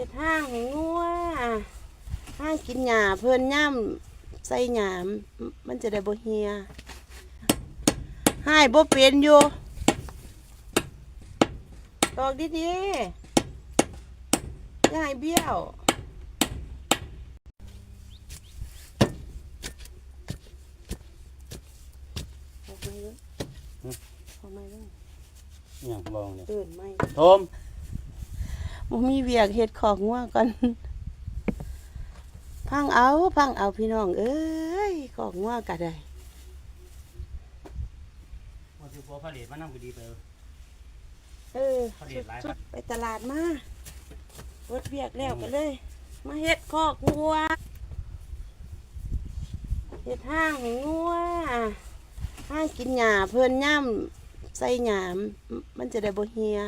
ฮ็ดห้างให้งัวห้างกินหญ้าเพิ่นย่ำใส่หญ้ามันจะได้บ่เหียให้บ่เป็นอยู่ตอกดีๆอย่าให้เบี้ยวออกมาเลยออกมาเลยอย่างบองเนี่ยตื่นไหมโทม บ่มีเวียกเฮ็ดของงัวก่อนพังเอาพังเอาพี่น้องเอ้ยของงัวก็ได้ว่าสิพัวผลิตมันนำก็ดีไป เออผลิตหลายสุพัดนๆไปตลาดมาเวิดเวียกแล้วกันเลย มาเฮ็ดคอกงัวเฮ็ดห้างให้งัวห้างกินหญ้าเพิ่นย่ำใส่หญ้ามันจะได้บ่เหีย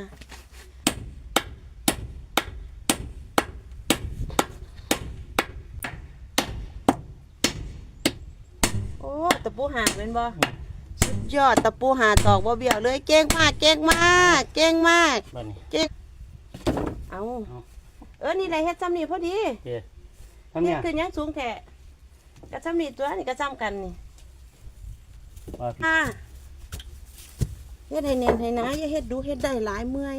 โอ้ ตะปูหางเป็นบ่สุดยอดตะปูหาตอกบ่เบี้ยวเลยเก่งมากเก่งมากเก่งมากบ้านนี้เจ๊กเอาเอาเออนี่แหละเฮ็ดซ้ำนี่พอดีโอเคทำเนี่เฮ็ดยขึ้นยังสูงแท้กระซ้ำนี่ตัวนี่กระซ้ำกันนี่ว่าพี่อ่าเฮ็ดให้เนียนให้หนาอย่าเฮ็ดดูเฮ็ดได้หลายเมื่อย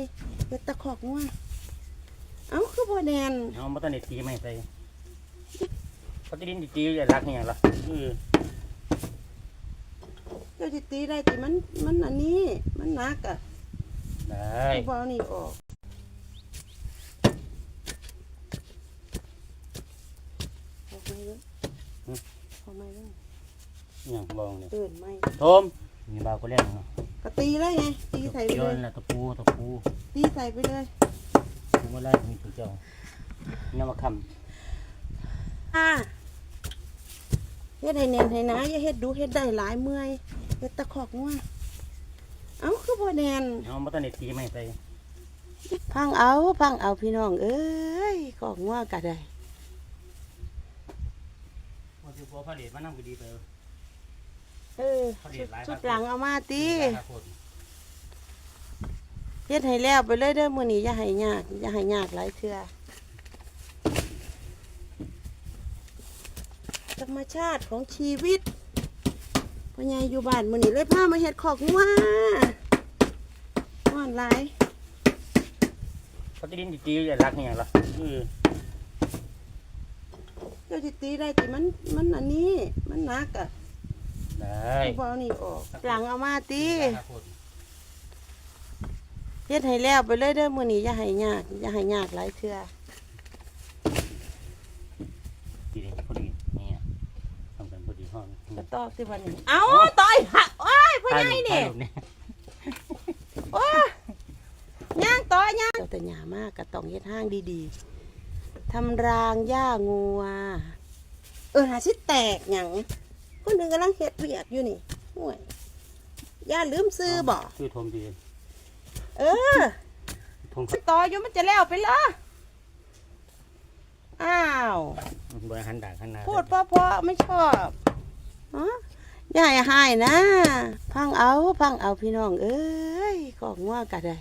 เฮ็ดตะขอกง่วงเอ้าคือบ่แนนเอามาตั้งแต่ตีไม่ใส่เขาจะดินตีอย่ารักเนี่ยล่ะเออเจ้า สิตีได้ติมันมันอันนี้ มันหนักอะได้บ่เอานี่ออกออกมเยออกมเลยอย่างบองเนี่ยตื่นไหมโทมมีบาวก็เล่นเนาะก็ตีเลยไงตีใส่ไปเกี่ยวเลยนั่นแหละตะปูตะปูตีใส่ไปเลยปูมาไล่มีตัวเจ้าเนี่ยมาคอ่าเฮ็ดให้เนียนให้หนาอย่าเฮ็ดดูเฮ็ดได้หลายเมื่อย เฮ็ดตะขอกง่วงเอ้าคือบ่แนนำเอามาตั้งแต่ตีไม่ใส่พังเอาพังเอาพี่น้องเอ้ยขอกง่วงก็ได้ว่าสิพัวผลิตมันนำก็ดีไปเออเขาเรีชุยดกหลายชุดภาคหลังเอามาติราคาโคตรเฮ็ดให้แล้วไปเลยเด้อมื้อนี้อย่าให้ยากอย่าให้ยากหลายเทื่อธรรมชาติของชีวิต พ่อใหญ่อยู่บ้านมื้อนี้เลยพามาเฮ็ดขอกง่วงม่อนหลายเขาจะดินตีอย่ารักเนี่ยล่ะเออเจ้าสิตีได้ติมันมันอันนี้มันหนักอะได้บ่เอานี่ออกหลังเอามาติราคาโคตรเฮ็ดให้แล้วไปเลยเด้อมื้อนี้อย่าให้ยากอย่าให้ยากหลายเทื่อ ดีเลยพอดีเนี่ยทำกันพอ ดีห้องก็ตอกสิวันนี้เอ้าต่อยหักโอ้ยพ่อใหญ่นี่ถ่ายรูปเนี่ยโอ้ยย่างต่อย่างเจ้าแต่หยามากก็ต้องเฮ็ดห้างดีๆทำรางหญ้างัว เออหาสิแตกหยังคนหนึงกำลังเฮ็ดเวียกอยู่นี่โอ้ยย่าลืมซื้อบ่ชื่อโทมดีเออทงต่ออยู่มันจะแล้วไปเหรออ้าวบริหารด่างข้างหน้าพูดเพราะๆไม่ชอบฮะ อย่าให้หายนะ พังเอาพังเอาพี่น้องเอ้ยของงัวก็ได้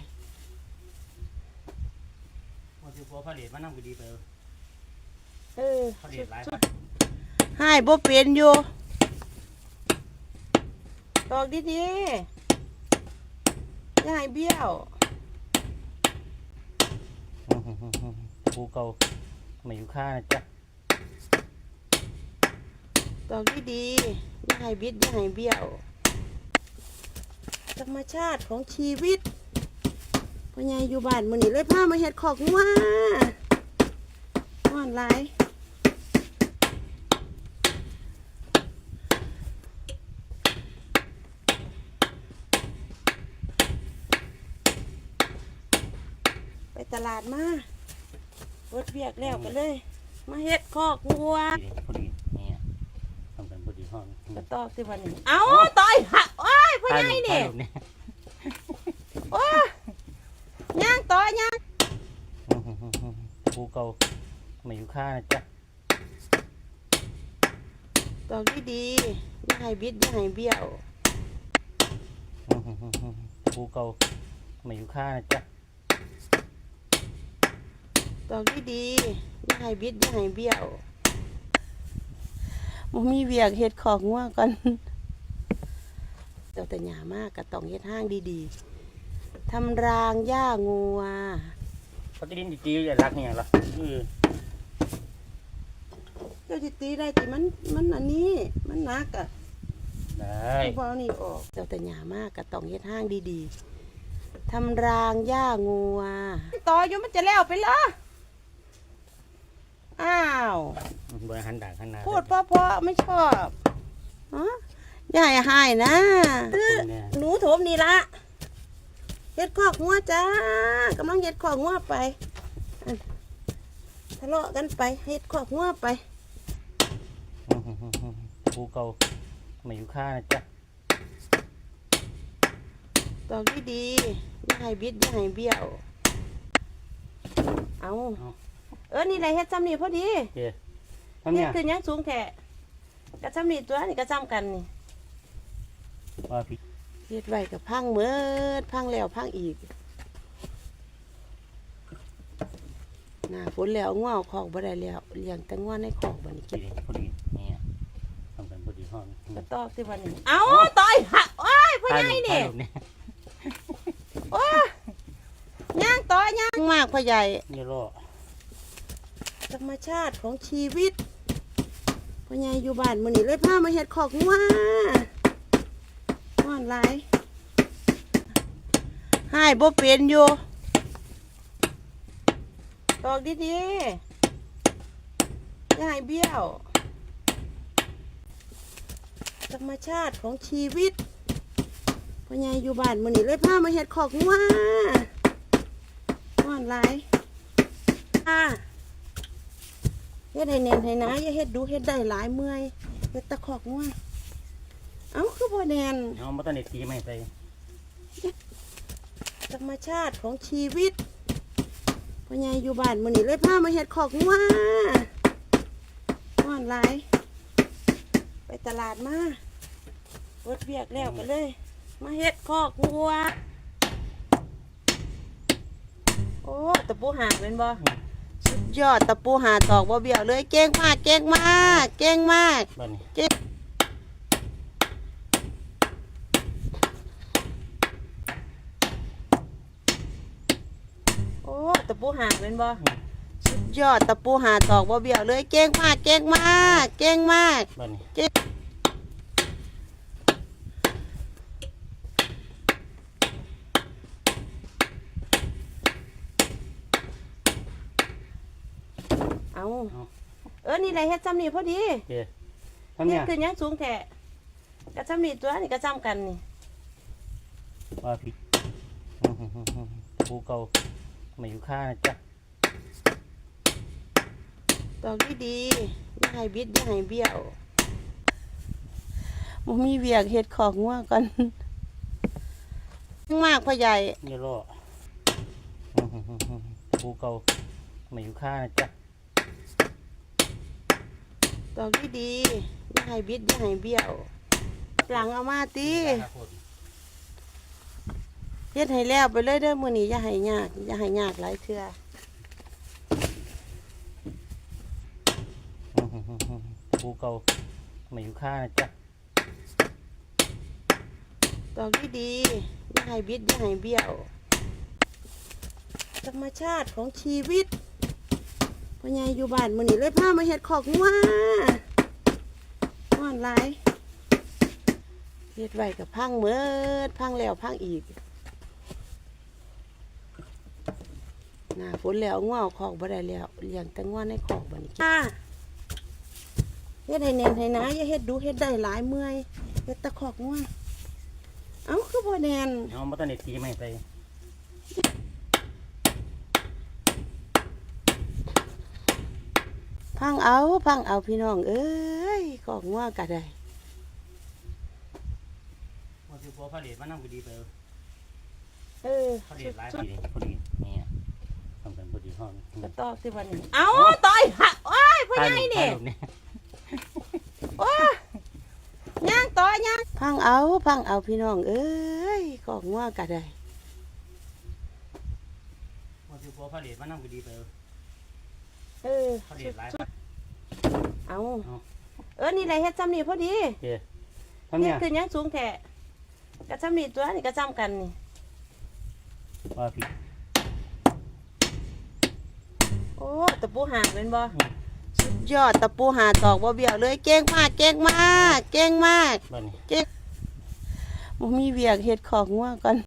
ว่าสิพัวผลิตมันนำก็ดีไปเออผลิตหลายพันหายบ่เป็นอยู่ตอกดีๆอย่าให้เบี้ยวปูเก่ามาอยู่ข้านะจ๊ะ ตอกดีๆอย่าให้บิดอย่าให้เบี้ยว ธรรมชาติของชีวิตพ่อใหญ่อยู่บ้านมื้อนี้เลยพามาเฮ็ดขอกงัวม่อนหลายไปตลาดมาเวิดเวียกแล้วกันเลย มาเฮ็ดคอกงัวพอดี กันพอดีห้องก็ตอกสิวันนี้เอ้าต่อยหักโอ้ยพ่อใหญ่นี่ถ่ายรูปเนี่ยโอ้ยย่างต่อย่างปูเก่ามาอยู่ข้านะจ๊ะตอกดีๆอย่าให้บิดอย่าให้เบี้ยวปูเก่ามาอยู่ข้านะจ๊ะตตอกดีๆอย่าให้บิดอย่าให้เบี้ยว บ่มีเวียกเฮ็ดของงัวก่อนเจ้าแต่หยามากก็ต้องเฮ็ดห้างดีๆทำรางหญ้างัวเขาจะดินดีๆอย่ารักอย่างละเออเจ้าสิตีได้ติมันมันอันนี้มันหนักอะได้พอเอานี่ออกเจ้าแต่หยามากก็ต้องเฮ็ดห้างดีๆทำรางหญ้างัวต่ออยู่มันจะแล้วไปละอ้าว บริหารด่างข้างหน้าพูดเพราะๆไม่ชอบฮะอย่าให้หายนะเนี่ยหนูโถมนี่ละเฮ็ดขอกงัวจ้ากำลังเฮ็ดขอกงัวไปอันทะเลาะกันไปเฮ็ดขอกงัวไปภูเก่ามาอยู่ข้านะจ๊ะตอกดีๆอย่าให้บิดอย่าให้เบี้ยว เอา เออนี่แหละเฮ็ดซ้ำนี่พอดีโอเคทำเนี่เฮ็ดยขึ้นยังสูงแท้กระซ้ำนี่ตัวนี่กระซ้ำกันนี่ว่าพี่เฮ็ดไว้กับพังเมิดพังแล้วพังอีกหน้าฝนแล้วง่วเอาคอกบ่ได้แล้วเลี้ยงแต่ง่วในคอกบัดนี้พอดีพอดีเนี่ยทำกันพอดีห้องกระตอกสิวันนี้เอ้าต่อยหักโอ้ยพ่อใหญ่นี่เนี่ยโอ้ยย่างต่อย่างมากพ่อใหญ่นี่รอ ธรรมชาติของชีวิตพ่อใหญ่อยู่บ้านมื้อนี้เลยพามาเฮ็ดคอกงัวฮ้อนหลายหายบ่เป็นอยู่ตอกดีๆอย่าให้เบี้ยว ธรรมชาติของชีวิตพ่อใหญ่อยู่บ้านมื้อนี้เลยพามาเฮ็ดคอกงัวฮ้อนหลายอ่า เฮ็ดให้แน่นให้หนาอย่าเฮ็ดดูเฮ็ดได้หลายเมื่อยเฮ็ดตะขอกง่วยเอ้าคือบ่แน่นเอามาตั้งแต่ตีไม่ใส่ธรรมชาติของชีวิตพ่อใหญ่อยู่บ้านมื้อนี้เลยพามาเฮ็ดขอกง่วฮ้อนหลายไปตลาดมาเบิดเวียกแล้วก็เลย มาเฮ็ดขอกงัว โอ้ตะปูหากเป็นบ่ สุดยอดตะปูหาตอกบ่เบี้ยวเลยเก่งมากเก่งมากเก่งมากบ้านนี้เจ๊โอ้ตะปูหากเป็นบ่สุดยอดตะปูหาตอกบ่เบี้ยวเลยเก่งมากเก่งมากเก่งมากบ้านนี้เจ๊ เอาเออนี่แหละเฮ็ดซ้ำนี่พอดีโอเคทำเนี่เฮ็ยดขึ้นยังสูงแท้กระซ้ำนี่ตัวนี่กระซ้ำกันนี่ว่าพี่ภูเก่ามาอยู่ข้านะจ๊ะตอกดีๆอย่าให้บิดอย่าให้เบี้ยวบ่มีเวียกเฮ็ดของงัวก่อนมากพ่อใหญ่นี่รอภูเก่ามาอยู่ข้านะจ๊ะ ตอกดีๆอย่าให้บิดอย่าให้เบี้ยวหลังเอามาติเฮ็ดให้แล้วไปเลยเด้อมื้อนี้อย่าให้ยากอย่าให้ยากหลายเทื่อภูเก่ามาอยู่ข้านะจ๊ะตอกดีๆอย่าให้บิดอย่าให้เบี้ยว ธรรมชาติของชีวิต พ่อใหญ่อยู่บ้านมื้อนี้เลยพามาเฮ็ดขอกงัวฮ้อนหลายเฮ็ดไว้กับพังเมิดพังแล้วพังอีกหน้าฝนแล้วงัวเอาขอกบ่ได้แล้วเลี้ยงแต่งัวในขอกบัดนี้จ้าเฮ็ดให้แน่นให้หนาอย่าเฮ็ดดูเฮ็ดได้หลายเมื่อยเฮ็ดแตะขอกงัวเอ้าคือบ่แน่นเอามาตั้งแต่ตีไม่ใส่ พังเอาพังเอาพี่น้อง เอ้ยของว่าก็ได้พอสิบัวผลิตมานั่งก็ดีไปเออผลิตหลายปีพอดีเนี่ยทำกันพอดีห้องก็ตอกสิวันนี้เอาต่อยหักโอ้ยพ่อใหญ่นี่เนี่ยโอ้ยย่างต่อย่างพังเอาพังเอาพี่น้อง เอ้ยของว่าก็ได้พอสิบัวผลิตมานั่งก็ดีไปเออเขาเรียนหลายครับ เอาเอา เออนี่แหละเฮ็ดซ้ำนี่พอดีโอเคทำเฮ็เนี่ดยคือหยังสูงแท้กระซ้ำนี่ตัวนี่กระซ้ำกันนี่ว่าผิด โอ้ตะปูหางเป็นบ่สุดยอดตะปูหาตอกบ่เบี้ยวเลยเก่งมากเก่งมากเก่งมาก บ้านนี้ บ่มีเวียกเฮ็ดของงัวก่อน